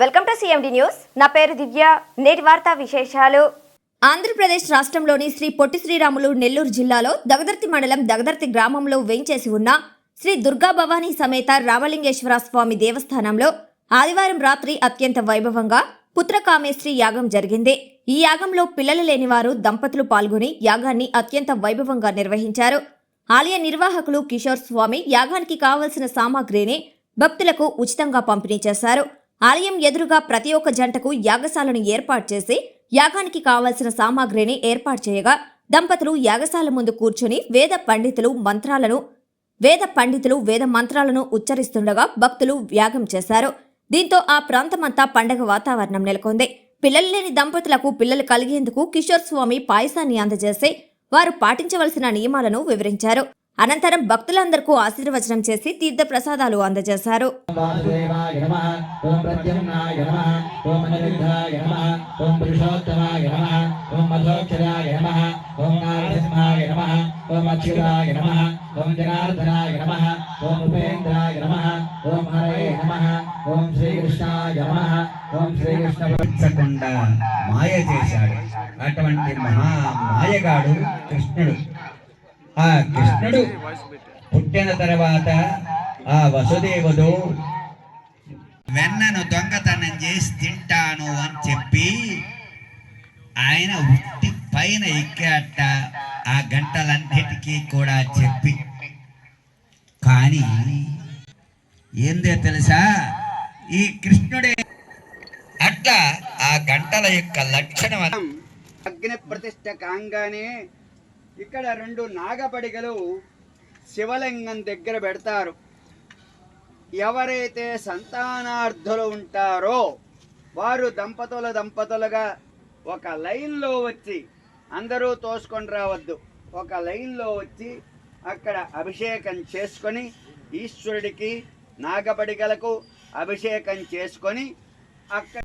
Welcome to CMD news. నా పేరు దివ్య. నేటి వార్తా విశేషాలు. ఆంధ్రప్రదేశ్ రాష్ట్రంలోని శ్రీ పొట్టి శ్రీరాములు నెల్లూరు జిల్లాలో దగదర్తి మండలం దగదర్తి గ్రామంలో వేంచేసి ఉన్న శ్రీ దుర్గా భవానీ సమేత రామలింగేశ్వర స్వామి దేవస్థానంలో ఆదివారం రాత్రి అత్యంత వైభవంగా పుత్రకామేశ్రీ యాగం జరిగింది. ఈ యాగంలో పిల్లలు లేని వారు దంపతులు పాల్గొని యాగాన్ని అత్యంత వైభవంగా నిర్వహించారు. ఆలయ నిర్వాహకులు కిషోర్ స్వామి యాగానికి కావలసిన సామాగ్రిని భక్తులకు ఉచితంగా పంపిణీ చేశారు. ఆలయం ఎదురుగా ప్రతి ఒక్క జంటకు యాగశాలను ఏర్పాటు చేసి యాగానికి కావలసిన సామాగ్రిని ఏర్పాటు చేయగా దంపతులు యాగశాల ముందు కూర్చుని వేద పండితులు మంత్రాలను వేద పండితులు వేద మంత్రాలను ఉచ్చరిస్తుండగా భక్తులు యాగం చేశారు. దీంతో ఆ ప్రాంతమంతా పండగ వాతావరణం నెలకొంది. పిల్లలు లేని దంపతులకు పిల్లలు కలిగేందుకు కిషోర్ స్వామి పాయసాన్ని అందజేసి వారు పాటించవలసిన నియమాలను వివరించారు. అనంతరం భక్తులందరికీ ఆశీర్వచనం చేసి తీర్థ ప్రసాదాలు అందజేశారు ఓం ఓం ఓం ఓం ఓం ఓం ఓం జనార్దనాయ నమః ఓం ఉపేంద్రాయ ఓం హరే ఓం శ్రీకృష్ణాయ ఓం శ్రీకృష్ణ మాయ చేశాడు అటువంటి మహా మాయగాడు కృష్ణుడు ఆ కృష్ణుడు పుట్టిన తర్వాత ఆ వసుదేవుడు వెన్నను దొంగతనం చేసి తింటాను అని చెప్పి ఆయన ఉట్టి పైన ఎక్కాట ఆ గంటలన్నిటికీ కూడా చెప్పి. కానీ ఏందో తెలుసా? ఈ కృష్ణుడే అట్లా ఆ గంటల యొక్క లక్షణం అగ్ని ప్రతిష్ట కాంగానే ఇక్కడ రెండు నాగపడిగలు శివలింగం దగ్గర పెడతారు. ఎవరైతే సంతానార్థులు ఉంటారో వారు దంపతుల దంపతులుగా ఒక లైన్లో వచ్చి అందరూ తోసుకొని రావద్దు. ఒక లైన్లో వచ్చి అక్కడ అభిషేకం చేసుకొని ఈశ్వరుడికి నాగపడిగలకు అభిషేకం చేసుకొని అక్కడ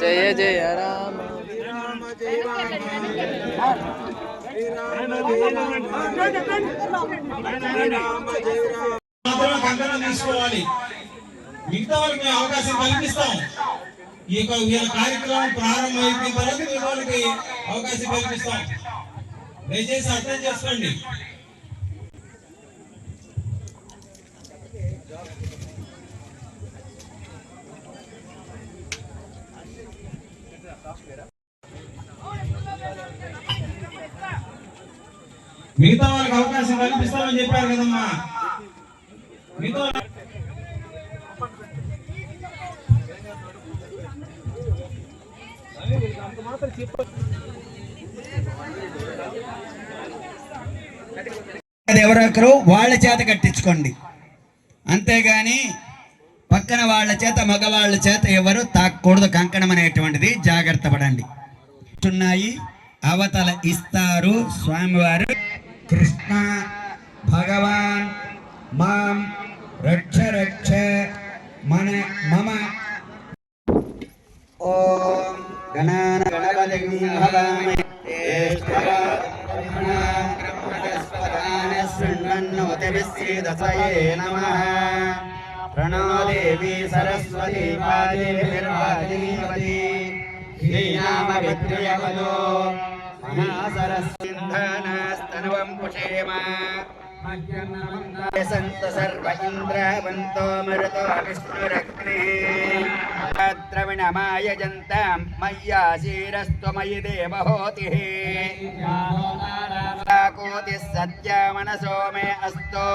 జయ జయ రామ. తీసుకోవాలి మిగతా వాళ్ళకి మేము అవకాశం కల్పిస్తాం. ఈ యొక్క వీళ్ళ కార్యక్రమం ప్రారంభం అయిపోయిన తర్వాత మిగతా వాళ్ళకి అవకాశం కల్పిస్తాం. దయచేసి అర్థం చేసుకోండి. మిగతా వాళ్ళకి అవకాశం కల్పిస్తామని చెప్పారు కదమ్మా. మిగతా అది ఎవరొకరు వాళ్ళ చేత కట్టించుకోండి. అంతేగాని పక్కన వాళ్ళ చేత మగవాళ్ళ చేత ఎవరు తాకూడదు కంకణం అనేటువంటిది. జాగ్రత్త పడండి. ఉన్నాయి అవతల ఇస్తారు స్వామివారు. కృష్ణ భగవాన్ మాం రక్ష రక్ష మన మమ. ఓం గణాన నమ. ప్రణో దేవి సరస్వతి పాదే నిర్వాదీపతి శ్రీనామ విద్రయవలో देवी सरस्वती पादेभिर्वाजीवती श्रीनामविद्रयवदो महासरस्सिन्धानास्तनवं पुषेम सन्त सर्व इन्द्रवन्तो मरुतो विष्णुरग्निः द्रविणमाय जन्तां मय्याशीरस्त्वमयि देवहोतिः कोतिः सत्या मनसो मे अस्तु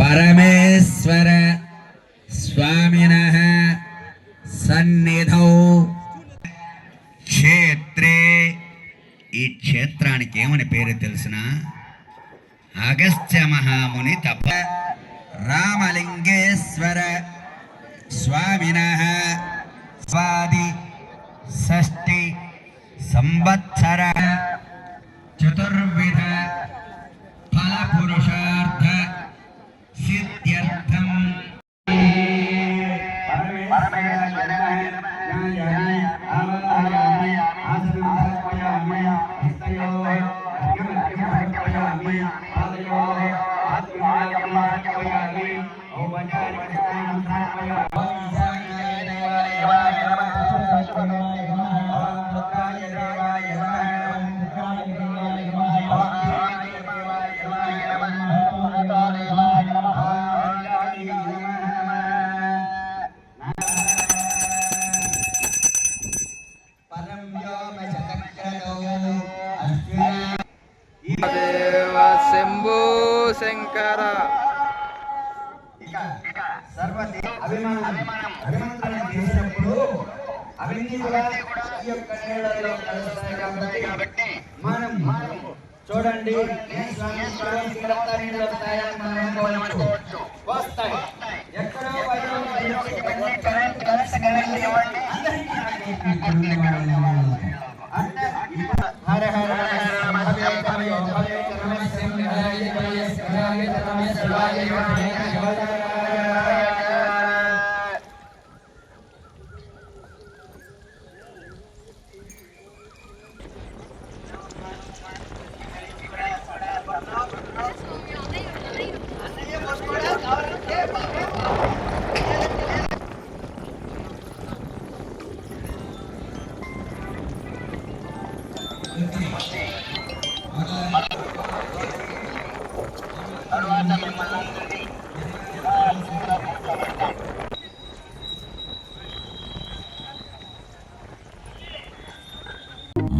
Párame அகஸ்திய மகாமுனி தப ராமலிங்கேஸ்வர சுவாமினக சுவாதி षष्टि संवत्सर चतुर्विध फल पुरुषार्थ सिद्ध्यर्थम परमेश्वर పరం వ్యోమ శతక్రతో దేవ అవన్నీ కూడా ఈ యొక్క నీళ్ళలో కలుస్తాయి కాబట్టి మనం చూడండి ఏ Swami Swami